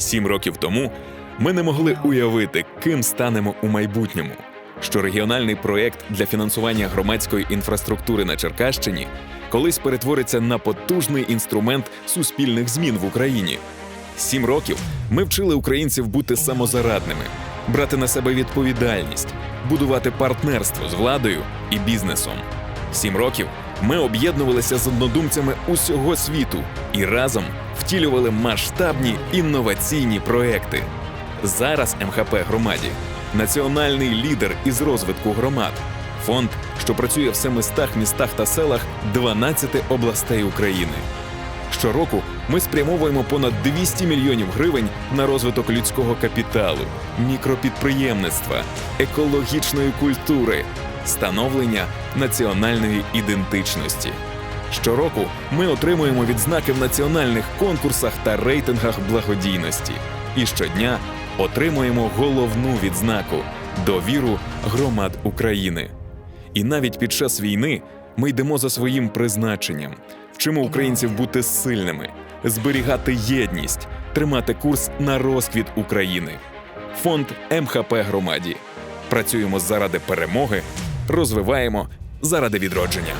Сім років тому ми не могли уявити, ким станемо у майбутньому. Що регіональний проєкт для фінансування громадської інфраструктури на Черкащині колись перетвориться на потужний інструмент суспільних змін в Україні. Сім років ми вчили українців бути самозарадними, брати на себе відповідальність, будувати партнерство з владою і бізнесом. Сім років ми об'єднувалися з однодумцями усього світу і разом втілювали масштабні інноваційні проекти. Зараз МХП громаді національний лідер із розвитку громад. Фонд, що працює в 700 містах та селах 12 областей України. Щороку ми спрямовуємо понад 200 мільйонів гривень на розвиток людського капіталу, мікропідприємництва, екологічної культури, становлення національної ідентичності. Щороку ми отримуємо відзнаки в національних конкурсах та рейтингах благодійності. І щодня отримуємо головну відзнаку довіру громад України. І навіть під час війни ми йдемо за своїм призначенням, вчимо українців бути сильними, зберігати єдність, тримати курс на розквіт України. Фонд МХП громаді. Працюємо заради перемоги, розвиваємо заради відродження.